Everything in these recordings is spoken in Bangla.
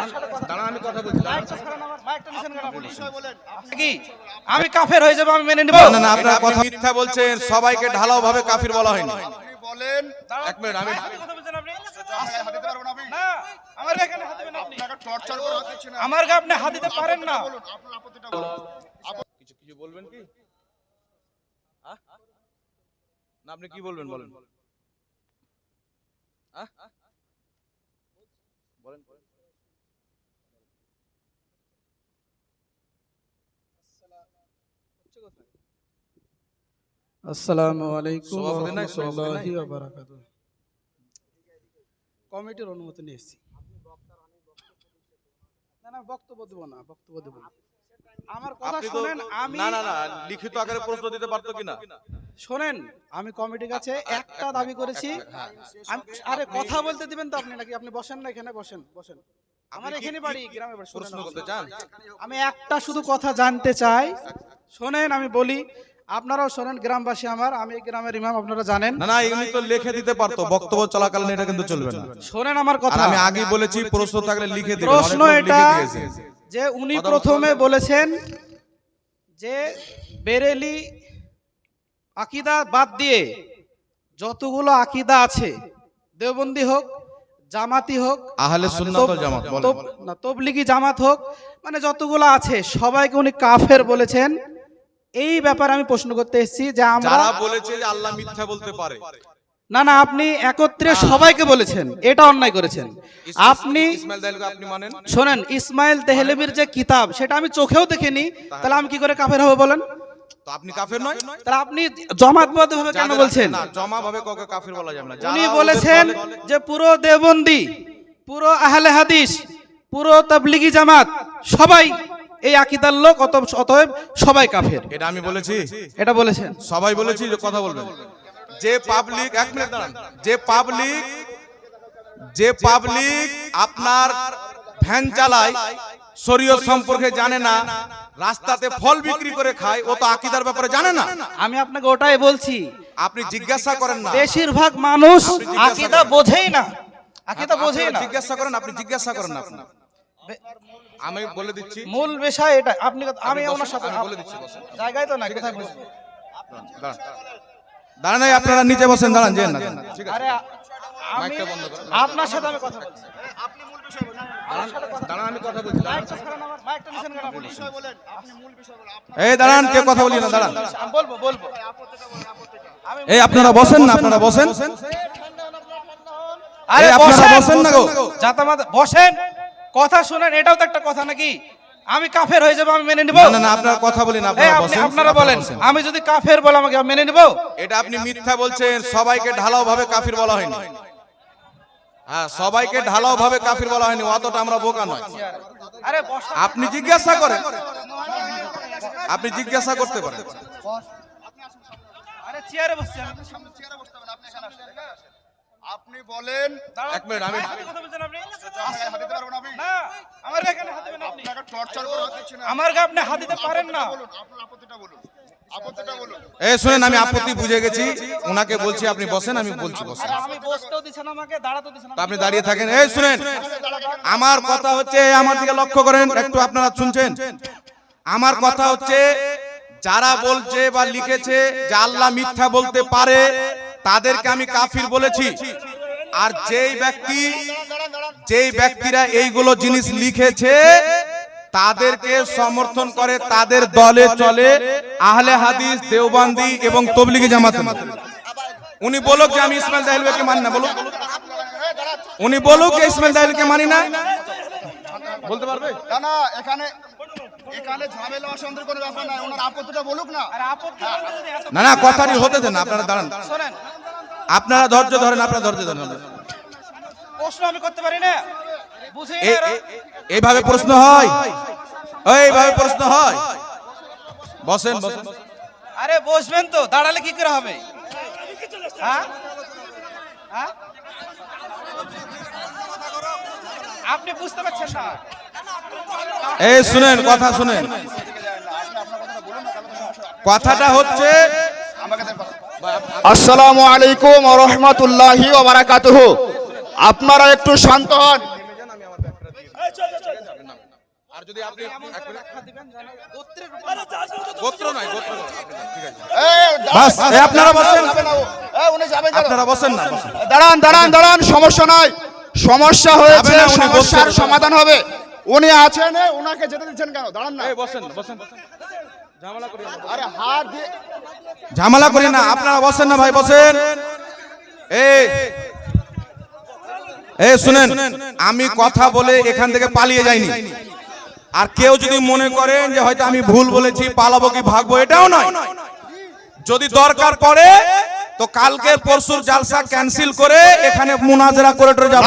আমি কথা বলছি কি? আমি কাফের হয়ে যাব আমি মেনে নিব? না না আপনার কথা মিথ্যা বলছেন সবাইকে ঢালাও ভাবে কাফির বলা হয়নি। বলেন এক মিনিট আমি আপনি না, আমার এখানে হাত দিবেন আপনি। আপনাকে টর্চার করে হাত দিচ্ছি আমার গা আপনি হাত দিতে পারেন না। আপনার আপত্তিটা কিছু কিছু বলবেন কি? না আপনি কি বলবেন বলেন। আহ? বলেন বলেন। আসসালামু আলাইকুম সভাপতি নাই, সভাপতি নাই। রহমতুল্লাহি ওয়া বারাকাতুহু কমিটির অনুমতি না না বক্তব্য দেবো না বক্তব্য দেবো না। আমার কথা শুনেন আমি না না না লিখিত আকারে প্রশ্ন দিতে পারতো কিনা? শোনেন আমি কমিটির কাছে একটা দাবি করেছি। আরে কথা বলতে দিবেন তো আপনি নাকি? আপনি বসেন না এখানে বসেন বসেন। আমার এখানে বাড়ি গ্রামে বাড়ি প্রশ্ন করতে চান? আমি একটা শুধু কথা জানতে চাই। শোনেন আমি বলি আপনারাও শোনেন গ্রামবাসী আমার আমি গ্রামের ইমাম আপনারা জানেন। না না এগুলি তো লিখে দিতে পারতো বক্তব্য চলাকালীন এটা কিন্তু চলবে না। শোনেন আমার কথা। আমি আগেই বলেছি প্রশ্ন থাকলে লিখে দিবেন প্রশ্ন এটা যে উনি প্রথমে বলেছেন যে বেরেলি আকিদা বাদ দিয়ে যতগুলো আকিদা আছে দেওবন্দি হোক জামাতি হোক আহলে সুন্নাত জামাত না তবলিগি জামাত হোক মানে যতগুলো আছে সবাইকে উনি কাফের বলেছেন। এই ব্যাপারে আমি প্রশ্ন করতে এসেছি যে আমরা যারা বলেছে যে আল্লাহ মিথ্যা বলতে পারে। না না আপনি একত্রে সবাইকে বলেছেন এটা অন্যায় করেছেন। আপনি শোনেন ইসমাইল তেহলেবির যে কিতাব সেটা আমি চোখেও দেখিনি তাহলে আমি কি করে কাফের হব বলেন? তো আপনি কাফের নয়? তাহলে আপনি জমাতবদ্ধ ভাবে কেন বলছেন? না জমা ভাবে কাউকে কাফের বলা যাবে না। উনি বলেছেন যে পুরো দেবন্দি পুরো আহলে হাদিস পুরো তাবলিগি জামাত সবাই এই আকিদার লোক অত অতএব সবাই কাফের। এটা আমি বলেছি। এটা বলেছেন? সবাই বলেছি যে কথা বলবেন। যে পাবলিক এক মিনিট দাঁড়ান। যে পাবলিক যে পাবলিক আপনার ভ্যান চালায় শরীয়ত সম্পর্কে জানে না রাস্তাতে ফল বিক্রি করে খায় ও তো আকিদার ব্যাপারে জানে না। আমি আপনাকে ওটাই বলছি আপনি জিজ্ঞাসা করেন না। বেশিরভাগ মানুষ আকিদা বোঝেই না। আকিদা বোঝেই না। জিজ্ঞাসা করেন আপনি জিজ্ঞাসা করেন না। আপনি আমি বলে দিচ্ছি। মূল বিষয় এটা। আপনি আমি ওনার সাথে আমি বলে দিচ্ছি, জায়গায় তো না কোথায় বসবো দাঁড়ান। দাঁড়ান আপনারা নিচে বসেন দাঁড়ান যেন না ঠিক আছে। আরে। আপনার সাথে আমি কথা বলছি আপনি মূল বিষয় বলেন দাঁড়ান দাঁড়ান আমি কথা বলছি এই দাঁড়ান কে কথা বলি না দাঁড়ান। বলব বলব এই আপনারা বসেন না আপনারা বসেন। আরে আপনারা বসেন না গো। জাতামাতা বসেন। কথা শুনেন এটাও তো একটা কথা নাকি? আমি কাফের হয়ে যাব আমি মেনে নিব? না না না আপনারা কথা বলি না বসেন আপনারা বলেন আমি যদি কাফের বলে আমাকে মেনে নিব? এটা আপনি মিথ্যা বলছেন সবাইকে ঢালাও ভাবে কাফির বলা হয়নি। হ্যাঁ সবাইকে ঢালাও ভাবে কাফির বলা হয়নি অতটা আমরা বোকা নয়। আপনি জিজ্ঞাসা করেন। আপনি জিজ্ঞাসা করতে পারেন। আপনি বলেন। এক মিনিট আমি আপনি? না আমার এখানে হাত দিবেন আপনি। আপনাকে টর্চার করে হাত দিচ্ছি না। আমার গা আপনি হাত দিতে পারেন না। আপনার আপত্তিটা বলুন। আপত্তিটা বলুন। শুনেন আমি আপত্তি বুঝে গেছি। ওনাকে বলছি আপনি বসেন আমি বলছি বসেন। আরে আমি বসতেও দিছেন আমাকে দাঁড়াতেও দিছেন তা আপনি দাঁড়িয়ে থাকেন। এই শুনেন আমার কথা হচ্ছে আমার দিকে লক্ষ্য করেন একটু আপনারা শুনছেন। আমার কথা হচ্ছে যারা বলছে বা লিখেছে যে আল্লাহ মিথ্যা বলতে পারে তাদেরকে আমি কাফির বলেছি। আর যেই ব্যক্তি যেই ব্যক্তিরা এইগুলো জিনিস লিখেছে তাদেরকে সমর্থন করে তাদের দলে চলে আহলে হাদিস দেওবান্দি এবং তবলিগি জামাত। উনি বলুক যে আমি ইসমাইল দাহিলকে মানি না বলুক। উনি বলুক যে ইসমাইল দাহিলকে মানি না। বলতে পারবে? না না এখানে এখানে ঝামেলা অশান্তির কোনো ব্যাপার নাই ওনার আপত্তিটা বলুক না। কথাটি হতে দেন আপনারা দাঁড়ান। আপনারা ধৈর্য ধরেন আপনারা ধৈর্য ধরেন। প্রশ্ন আমি করতে পারি না? এইভাবে প্রশ্ন হয়? এইভাবে প্রশ্ন হয়? বসেন বসেন আরে বসবেন তো দাঁড়ালে কি করে হবে? হ্যাঁ? হ্যাঁ? আপনি বুঝতে পারছেন না। এই শুনেন কথা শুনেন। কথাটা হচ্ছে। আসসালামু আলাইকুম রহমতুল্লাহি আপনারা একটু শান্ত হন। আর যদি আপনি গোত্র নয় গোত্র ঠিক আছে বাস, আপনারা বসেন। উনি যাবেন আপনারা বসেন না দাঁড়ান দাঁড়ান দাঁড়ান সমস্যা নাই সমস্যা হয়েছে সমস্যার সমাধান হবে উনি আছেন এ, উনাকে যেতে দিচ্ছেন কেন দাঁড়ান না বসেন বসেন আরে হাত দিয়ে ঝামেলা করি না আপনারা বসেন না ভাই বসেন এই এই শুনেন আমি কথা বলে এখান থেকে পালিয়ে যাইনি আর কেউ যদি মনে করেন যে হয়তো আমি ভুল বলেছি পালাবো কি ভাগবো এটাও নয়। যদি দরকার পড়ে তো কালকের পরশুর জালসা ক্যান্সেল করে এখানে মুনাজরা করে টরে যাবে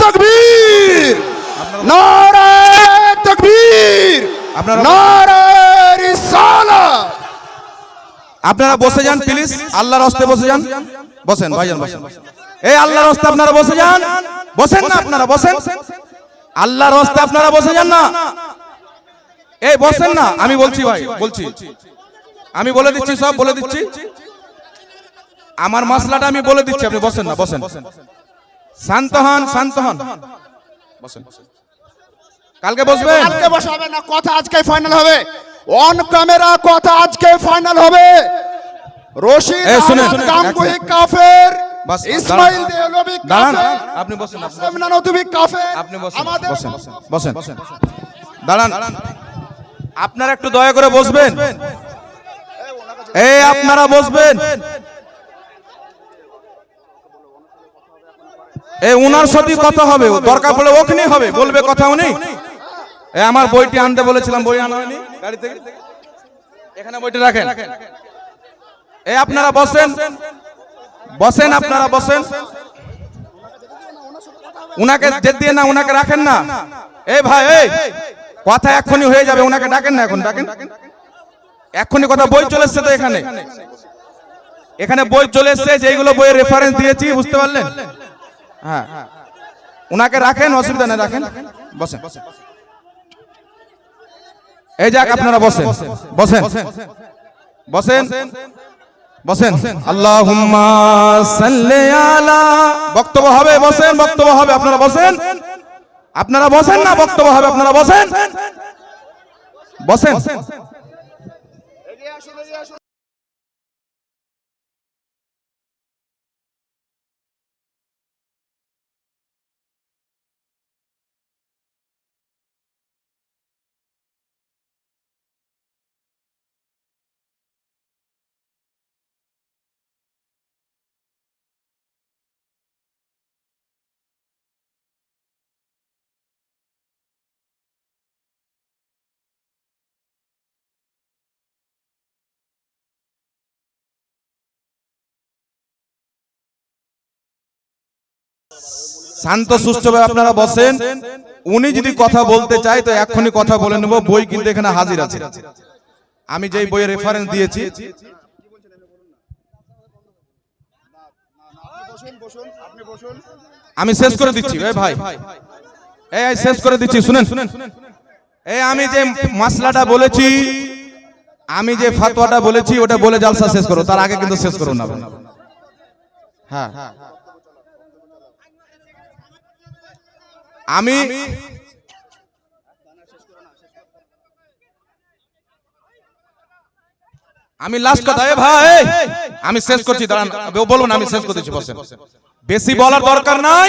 তকবীর! নারা তকবীর! রিসালাত! আপনারা বসে যান প্লিজ আল্লাহর হস্তে বসে যান। বসেন ভাইজান বসেন। এই আল্লাহর হস্তে আপনারা বসে যান। বসেন না আপনারা বসেন। আল্লাহর হস্তে আপনারা বসে যান না। এই বসেন না। আমি বলছি ভাই বলছি। আমি বলে দিচ্ছি সব বলে দিচ্ছি। আমার মশলাটা আমি বলে দিচ্ছি আপনি বসেন না বসেন। শান্ত হন শান্ত হন। বসেন কালকে বসবে কালকে বসাবে না কথা আজকে ফাইনাল হবে। অন ক্যামেরা কথা আজকে ফাইনাল হবে। রশিদ গাঙ্গুহি কাফের। বাস, ইসমাইল দাঁড়ান। দাঁড়ান। আপনি বসেন আপনি নতুবি কাফের আপনি বসেন বসেন বসেন বসেন। দাঁড়ান। আপনারা একটু দয়া করে বসবেন। এই আপনারা বসবেন। এই উনার সাথে কথা হবে দরকার পড়লে ওখানে হবে বলবে কথা উনি। আমার বইটি আনতে বলেছিলাম বই আনা হয়নি গাড়ি থেকে। এখানে বইটি রাখেন। এই আপনারা বসেন। বসেন আপনারা, বসেন। উনাকে জেদ দিয়ে না, উনাকে রাখেন না। এ ভাই, এই। কথা এক্ষুনি হয়ে যাবে, উনাকে ডাকেন না এখন, ডাকেন। এক্ষুনি কথা বই চলে এসছে তো এখানে। এখানে বই চলে এসছে যেগুলো বইয়ের রেফারেন্স দিয়েছি, বুঝতে পারলেন? হ্যাঁ। উনাকে রাখেন, অসুবিধা নেই, রাখেন। বসেন। এই যাক আপনারা বসেন। বসেন। বসেন। বসেন। আল্লাহুম্মা সাল্লি আলা বক্তব্য হবে বসেন বক্তব্য হবে আপনারা বসেন। আপনারা বসেন না বক্তব্য হবে আপনারা বসেন। বসেন। শান্ত সুষ্ঠুভাবে আপনারা বসেন। উনি যদি কথা বলতে চায় তো এক্ষুনি কথা বলে নেব। বই কিন্তু এখানে হাজির আছে। আমি যেই বইয়ের রেফারেন্স দিয়েছি। আমি শেষ করে দিচ্ছি। ভাই। এই শেষ করে দিচ্ছি। শুনেন। শুনেন এই আমি যে মাসলাটা বলেছি আমি যে ফাতোয়াটা বলেছি ওটা বলে জালসা শেষ করো। তার আগে কিন্তু শেষ করো না হ্যাঁ। আমি আমি লাস্ট কথা এ ভাই! আমি শেষ করছি দাঁড়ান বলুন আমি শেষ করতেছি বসেন। বেশি বলার দরকার নাই।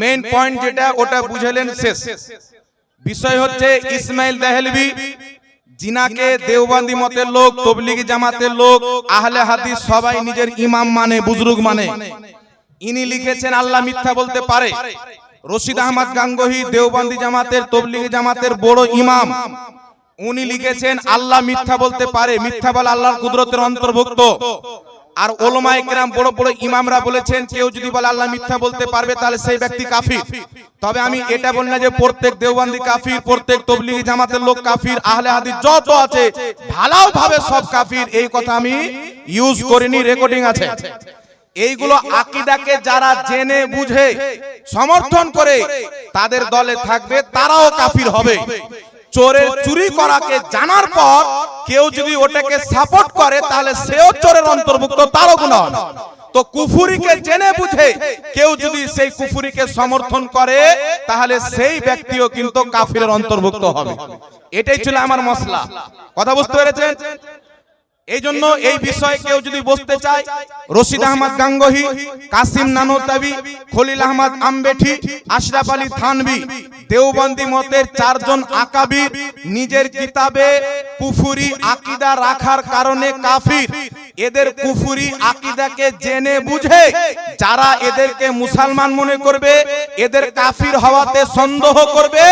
মেইন পয়েন্ট যেটা ওটা বুঝালেন শেষ। বিষয় হচ্ছে ইসমাইল দেহলভি জিনাকে দেওবান্দি মতের লোক তবলিগি জামাতের লোক আহলে হাদিস সবাই নিজের ইমাম মানে বুজরুগ মানে। ইনি লিখেছেন আল্লাহ মিথ্যা বলতে পারে। রশিদ আহমদ গাঙ্গহি দেওবান্দি জামাতের তবলিগি জামাতের বড় ইমাম। উনি লিখেছেন আল্লাহ মিথ্যা বলতে পারে মিথ্যা বলা আল্লাহর কুদরতের অন্তর্ভুক্ত। আর ওলমা একরাম বড় বড় ইমামরা বলেছেন কেউ যদি বলে আল্লাহ মিথ্যা বলতে পারবে তাহলে সেই ব্যক্তি কাফির। তবে আমি এটা বলি না যে প্রত্যেক দেওবান্দি কাফির প্রত্যেক তবলিগি জামাতের লোক কাফির আহলে হাদিস যত আছে ভালো ভাবে সব কাফির এই কথা আমি ইউজ করিনি রেকর্ডিং আছে এইগুলো আকিদাকে যারা জেনে বুঝে সমর্থন করে তাদের দলে থাকবে তারাও কাফির হবে। চোরের চুরি করাকে জানার পর কেউ যদি ওটাকে সাপোর্ট করে তাহলে সেও চোরের অন্তর্ভুক্ত তারও গুণা তো কুফুরিকে জেনে বুঝে কেউ যদি সেই কুফুরিকে সমর্থন করে তাহলে সেই ব্যক্তিও কিন্তু কাফিরের অন্তর্ভুক্ত হবে। এটাই ছিল আমার মশলা। কথা বুঝতে পেরেছেন? এই জন্য এই বিষয়ে কেউ যদি বসতে চায় রশিদ আহমদ গাঙ্গহি কাসিম নানোতাবি খলিল আহমদ আম্বেঠি আশরাফ আলী থানবি দেওবন্দি মতের চারজন আকাবির নিজের কিতাবে কুফুরি আকিদা রাখার কারণে কাফির। এদের কুফুরি আকিদাকে জেনে বুঝে যারা এদেরকে মুসলমান মনে করবে এদের কাফির হওয়াতে সন্দেহ করবে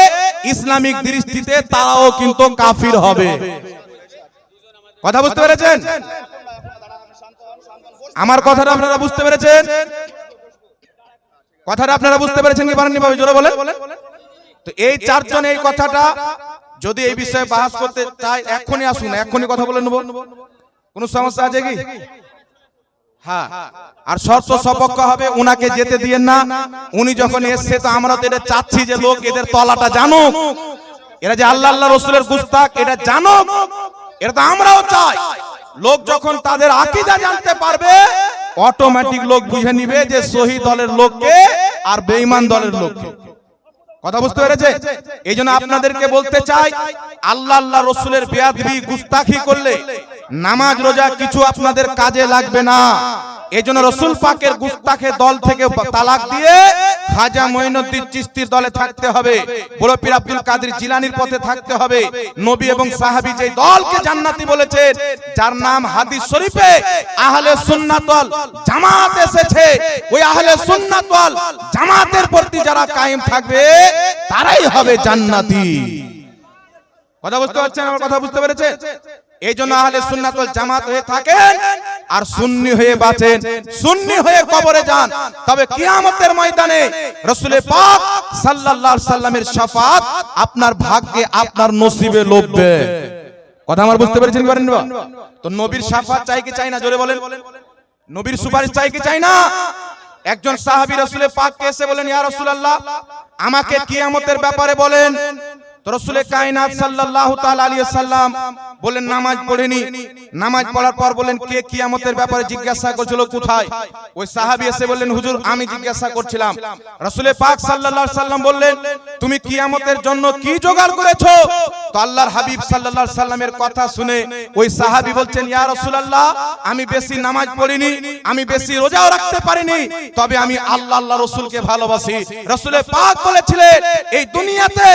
ইসলামিক দৃষ্টিতে তারাও কিন্তু কাফির হবে। কথা বুঝতে পেরেছেন? আমার কথাটা আপনারা বুঝতে পেরেছেন? কথাটা আপনারা বুঝতে পেরেছেন কি পারেননি ভাবে? জোরে বলে তো এই চারজন এই কথাটা যদি এই বিষয়ে বাহাস করতে চাই এখনই আসুন এখনই কথা বলে নেব। কোনো সমস্যা আছে কি? হ্যাঁ। আর শর্ত সপক্ষ হবে উনাকে যেতে দিয়েন না। উনি যখন এসছে তো আমরা তো এটা চাচ্ছি যে লোক এদের তলাটা জানুক। এরা যে আল্লাহ আল্লাহ রসুলের গুস্তাক এটা জানুক। এটা তো আমরাও চাই। লোক যখন তাদের আকিদা জানতে পারবে অটোমেটিক লোক বুঝে নিবে যে সহি দলের লোককে আর বেঈমান দলের লোককে। কথা বুঝতে পেরেছে? এই জন্য আপনাদেরকে বলতে চাই, আল্লাহ আল্লাহ রসুলের বেয়াদবি, গুস্তাখি করলে নামাজ রোজা কিছু আপনাদের কাজে লাগবে না। এই জন্য রসুল পাকের গুস্তাখে দল থেকে তালাক দিয়ে খাজা মঈনুদ্দিন চিস্তির দলে থাকতে হবে। বড় পীর আব্দুল কাদের জিলানির পথে থাকতে হবে। নবী এবং সাহাবী যে দলকে জান্নাতি বলেছেন যার নাম হাদিস শরীফে আহলে সুন্নাত ওয়াল জামাত এসেছে। ওই আহলে সুন্নাত ওয়াল জামাতের প্রতি যারা কায়েম থাকবে তারাই হবে জান্নাতি কথা বুঝতে পারছেন আমার কথা বুঝতে পেরেছেন এই জন্য আহলে সুন্নাত ওয়াল জামাত হয়ে থাকেন আর সুন্নি হয়ে বাঁচেন। সুন্নি হয়ে কবরে যান। তবে কিয়ামতের ময়দানে রাসূলের পাক সাল্লাল্লাহু আলাইহি সাল্লামের শাফাত আপনার ভাগ্যে আপনার নসিবে লববে কথা আমার বুঝতে পেরেছেন কি পারেন তো নবীর শাফাত চাই কি চাই না? জোরে বলেন। নবীর সুপারিশ চাই কি চাই না? একজন সাহাবী রাসূলের পাককে এসে বলেন ইয়া রাসূলুল্লাহ আমাকে কিয়ামতের ব্যাপারে বলেন। তুমি কিয়ামতের জন্য কি জোগাড় করেছ? তো আল্লাহর হাবিব সাল্লামের কথা শুনে ওই সাহাবী বলছেন, ইয়া আমি বেশি নামাজ পড়িনি, আমি বেশি রোজাও রাখতে পারিনি, তবে আমি আল্লাহ আল্লাহ রসুলকে ভালোবাসি। রসুলে পাক বলেছিলেন, এই দুনিয়াতে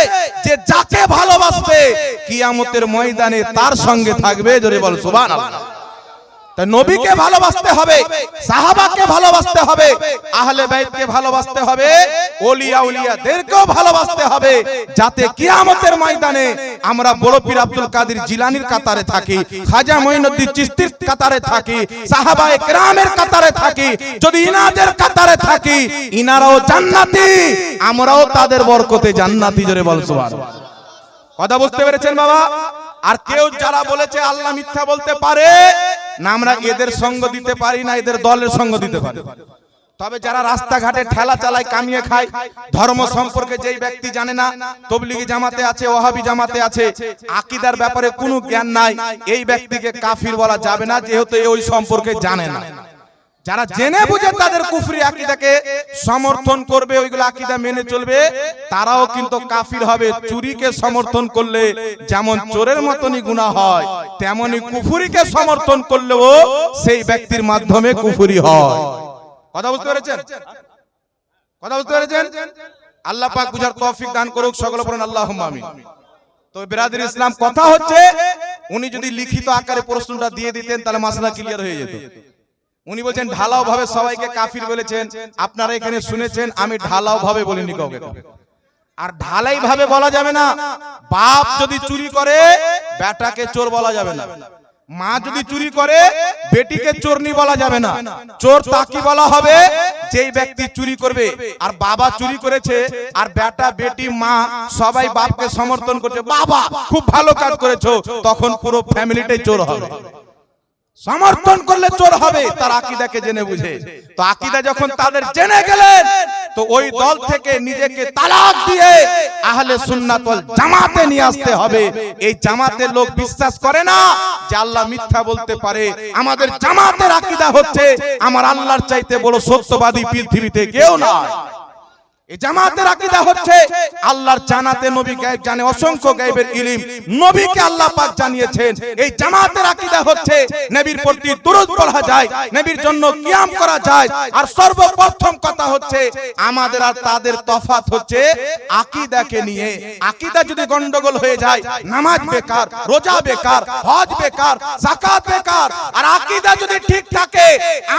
যে যাকে ভালোবাসবে? কিয়ামতের ময়দানে তার সঙ্গে থাকবে? জোরে বল, সুবহানাল্লাহ। তা নবীকে ভালোবাসতে হবে, সাহাবাকে ভালোবাসতে হবে, আহলে বাইতকে ভালোবাসতে হবে, ওলিয়া উলিয়াদেরকেও ভালোবাসতে হবে, যাতে কিয়ামতের ময়দানে আমরা বড় পীর আব্দুল কাদের জিলানির কাতারে থাকি, খাজা মঈনুদ্দিন চিশতির কাতারে থাকি সাহাবায়ে কেরামের কাতারে থাকি, যদি ইনাদের কাতারে থাকি, ইনারাও জান্নাতি, আমরাও তাদের বরকতে জান্নাতি, জোরে বল, সুবহানাল্লাহ। কথা বুঝতে পেরেছেন বাবা? আর কেউ যারা বলেছে আল্লাহ মিথ্যা বলতে পারে, না আমরা এদের সঙ্গ দিতে পারি না, এদের দলের সঙ্গ দিতে পারি। তবে যারা রাস্তাঘাটে ঠেলা চালায়, কামিয়ে খায়, ধর্ম সম্পর্কে যেই ব্যক্তি জানে না, তবলিগি জামাতে আছে ওহাবি জামাতে আছে, আকিদার ব্যাপারে কোনো জ্ঞান নাই, এই ব্যক্তিকে কাফির বলা যাবে না, যেহেতু ওই সম্পর্কে জানে না। যারা জেনে বুঝে তাদের কুফরি আকিদাকে সমর্থন করবে ওইগুলো আকিদা মেনে চলবে। তারাও কিন্তু কাফির হবে চুরিকে সমর্থন করলে যেমন চোরের মতনই গুণা হয় তেমনি কুফুরিকে সমর্থন করলেও সেই ব্যক্তির মাধ্যমে কুফুরি হয়। কথা বুঝতে পেরেছেন? কথা বুঝতে পেরেছেন? আল্লাহ পাক বুঝার তৌফিক দান করুক সকল পড়েন আল্লাহুম্মা আমিন। তো বিরাদির ইসলাম কথা হচ্ছে উনি যদি লিখিত আকারে প্রশ্নটা দিয়ে দিতেন তাহলে মাসলা ক্লিয়ার হয়ে যেত। উনি বলছেন ঢালাও ভাবে সবাইকে কাফির বলেছেন। আপনারা এখানে শুনেছেন আমি ঢালাও ভাবে বলিনি কাউকে। আর ঢালাই ভাবে বলা যাবে না। বাপ যদি চুরি করে বেটাকে চোর বলা যাবে না। মা যদি চুরি করে বেটিকে চোরনি বলা যাবে না। চোর তাকি বলা হবে যেই ব্যক্তি চুরি করবে। আর বাবা চুরি করেছে আর বেটা বেটি মা সবাই বাপকে সমর্থন করছে। বাবা খুব ভালো কাজ করেছ। তখন পুরো ফ্যামিলিটাই চোর হবে। সমর্থন করলে চোর হবে, তার আকিদাকে জেনে বুঝে। তো আকিদা যখন তাদের জেনে গেলেন, তো ওই দল থেকে নিজেকে তালাক দিয়ে আহলে সুন্নাত ওয়াল জামাতে নিয়ে আসতে হবে। এই জামাতের লোক বিশ্বাস করে না যে আল্লাহ মিথ্যা বলতে পারে। আমাদের জামাতের আকিদা হচ্ছে, আমার আল্লাহর চাইতে বড় সত্যবাদী পৃথিবীতে কেউ নয় জামাতের আকীদা হচ্ছে আল্লাহর জানাতে নবী গায়েব জানে অসংখ্য গায়েবের ইলম। নবীকে আল্লাহ পাক জানিয়েছেন এই জামাতের আকীদা হচ্ছে নবীর প্রতি দুরূদ পড়া যায় নবীর জন্য কিয়াম করা যায়। আর সর্বপ্রথম কথা হচ্ছে আমাদের আর তাদের তফাত হচ্ছে আকীদাকে নিয়ে। আকীদা যদি গন্ডগোল হয়ে যায় নামাজ বেকার রোজা বেকার হজ বেকার যাকাত বেকার আর আকীদা যদি ঠিক থাকে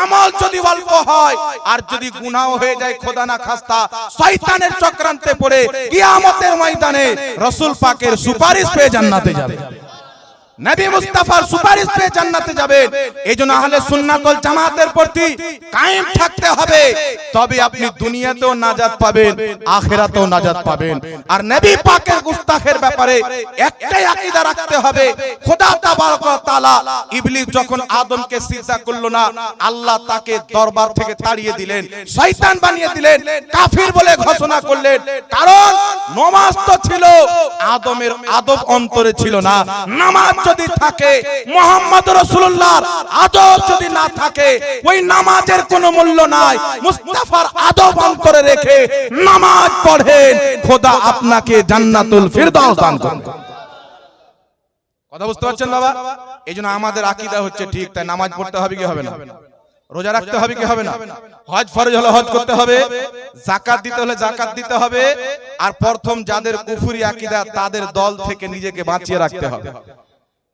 আমল যদি অল্প হয় আর যদি গুনাহ হয়ে যায় খোদা না খাস্তা শয়তানের চক্রান্তে পড়ে কিয়ামতের ময়দানে রসুল পাকের সুপারিশ পেয়ে জান্নাতে যাবে। নবী মুস্তাফার সুপারিশ পেয়ে জান্নাতে আহলে সুন্নাত ওয়াল জামাতের প্রতি থাকতে হবে। তবে আপনি দুনিয়াতেও নাজাত পাবেন, আখিরাতেও নাজাত পাবেন। আর নবী পাকের গুস্তাখের ব্যাপারে একটাই আকীদা রাখতে হবে, খোদা তাবারক তাআলা ইবলিস যখন আদমকে সিজদা করল না, আল্লাহ তাকে দরবার থেকে তাড়িয়ে দিলেন, শয়তান বানিয়ে দিলেন, কাফির বলে ঘোষণা করলেন। কারণ নমাজ তো ছিল, আদমের আদব অন্তরে ছিল না, নামাজ যদি থাকে, মোহাম্মদ রসুল্লাহর আদব যদি না থাকে, ওই নামাজের কোনো মূল্য নাই। মুস্তাফার আদব অন্তরে রেখে নামাজ পড়েন। খোদা আপনাকে জান্নাতুল ফিরদাউস দান করুন। কথা বুঝতে পারছেন বাবা? এই জন্য আমাদের আকীদা হচ্ছে ঠিক, তাই নামাজ পড়তে হবে কি হবে না? রোজা রাখতে হবে কি হবে না? হজ ফরজ হলে হজ করতে হবে জাকাত দিতে হলে জাকাত দিতে হবে, আর প্রথম যাদের কুফুরি আকীদা, তাদের দল থেকে নিজেকে বাঁচিয়ে রাখতে হবে।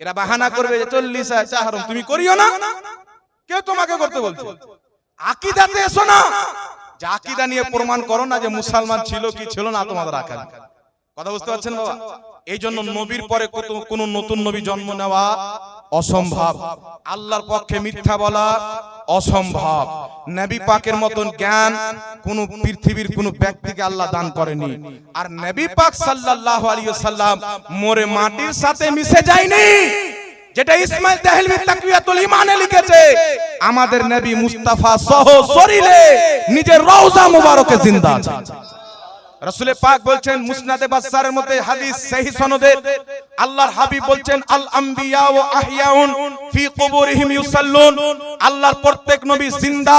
এরা বাহানা করবে যে চল্লিশ চাহারম তুমি করিও না। কেউ তোমাকে করতে বলছে। আকিদাতে এসো না। যে আকিদা নিয়ে প্রমাণ করো না যে মুসলমান ছিল কি ছিল না তোমাদের আকার কথা বুঝতে পারছেন বাবা? এই জন্য নবীর পরে কোন নতুন নবী জন্ম নেওয়া অসম্ভব। আল্লাহর পক্ষে মিথ্যা বলা অসম্ভব। নবী পাকের মতন জ্ঞান কোন পৃথিবীর কোন ব্যক্তিকে আল্লাহ দান করেনি। আর নবী পাক সাল্লাল্লাহু আলাইহি সাল্লাম মোরে মাটির সাথে মিশে যায়নি। যেটা ইসমাইল দেহলভি তাকওয়াতুল ইমানে লিখেছে, আমাদের নবী মুস্তাফা সহ শরীরে নিজের রওজা মুবারকে জিন্দা আছে রাসূলে পাক বলছেন মুসনাদে বাসারের মধ্যে হাদিস, সহিহ সনদে আল্লাহর হাবিব বলছেন, আল আম্বিয়া ওয়া আহইয়াউন ফি কুবুরিহিম ইউসাল্লুন। আল্লাহর প্রত্যেক নবী জিন্দা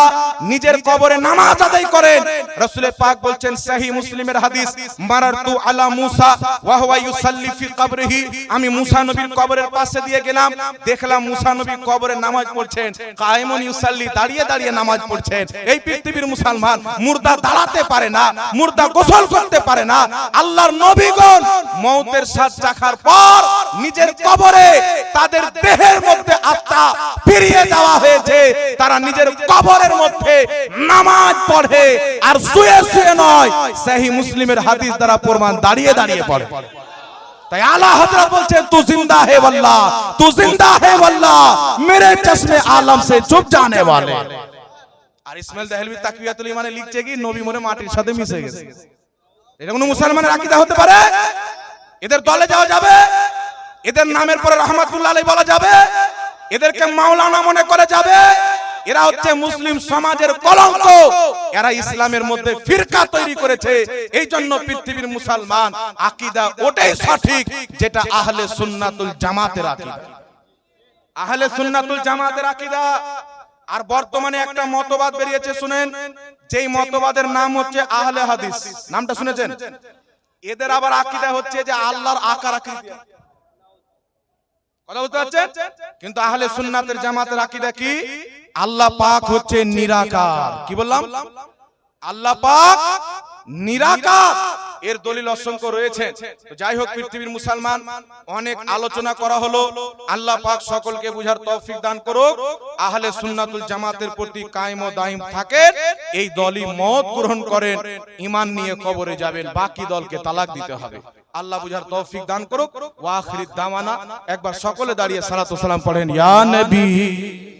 নিজের কবরে নামাজ আদায় করেন। রাসূলে পাক বলছেন, সহিহ মুসলিমের হাদিস, মারারতু আলা মুসা ওয়া হুয়া ইউসাল্লি ফি কবরিহি। আমি মুসা নবীর কবরের পাশে দিয়ে গেলাম, দেখলাম মুসা নবী কবরে নামাজ পড়ছেন, কায়েমুন ইউসাল্লি দাঁড়িয়ে দাঁড়িয়ে নামাজ পড়ছেন। এই পৃথিবীর মুসলমান মুর্দা দাঁড়াতে পারে না, মুর্দা গোসল করতে পারে না। আল্লাহর নবীগণ মৌতের স্বাদ চাখার পর নিজের কবরে তাদের দেহের মধ্যে আত্মা ফিরিয়ে দেওয়া হয়েছে। তারা নিজের কবরের মধ্যে নামাজ পড়ে আর শুয়ে শুয়ে নয়। সেই মুসলিমের হাদিস দ্বারা প্রমাণ দাঁড়িয়ে দাঁড়িয়ে পড়ে। তাই আলা হজরত বলছেন, তু জিন্দা হে বল্লাহ তু জিন্দা হে বল্লাহ মেরে চশমে আলম সে চুপ জানে वाले আর ইসমাইল দেহলভি তাকবিয়াতুল ইমানে লিখছে কি, নবী মরে মাটির সাথে মিশে গেছে। এটা কোনো মুসলমানের আকীদা হতে পারে? এদের দলে যাওয়া যাবে। এদের নামের পরে রহমাতুল্লাহ আলাইহি বলা যাবে। এদেরকে মাওলানা মনে করে যাবে। এরা হচ্ছে মুসলিম সমাজের কলঙ্ক। এরা ইসলামের মধ্যে ফিরকা তৈরি করেছে। এই জন্য পৃথিবীর মুসলমান আকীদা ওটাই সঠিক, যেটা আহলে সুন্নাতুল জামাতের আকীদা। আহলে সুন্নাতুল জামাতের আকীদা। আর বর্তমানে একটা মতবাদ বেরিয়েছে, শুনেন। যেই মতবাদের নাম হচ্ছে আহলে হাদিস। নামটা শুনেছেন? এদের আবার আকিদা হচ্ছে যে আল্লাহর আকার আকৃতি কথা বুঝতে পারছেন? কিন্তু আহলে সুন্নাতের জামাতের আকিদা কি? আল্লাহ পাক হচ্ছে নিরাকার। কি বললাম? আল্লাহ পাক নিরাকার। এর দলিল অসংখ্য রয়েছে। যাই হোক, পৃথিবীর মুসলমান, অনেক আলোচনা করা হলো। আল্লাহ পাক সকলকে বুঝার তৌফিক দান করুক। আহলে সুন্নাতুল জামাতের প্রতি কায়েম ও দাইম থাকেন। এই দলই মত গ্রহণ করেন। ঈমান নিয়ে কবরে যাবেন। বাকি দলকে তালাক দিতে হবে। আল্লাহ বুঝার তৌফিক দান করুক। ওয়া আখিরিদ দাওয়ানা। একবার সকলে দাঁড়িয়ে সালাতু সালাম পড়েন। ইয়া নবী।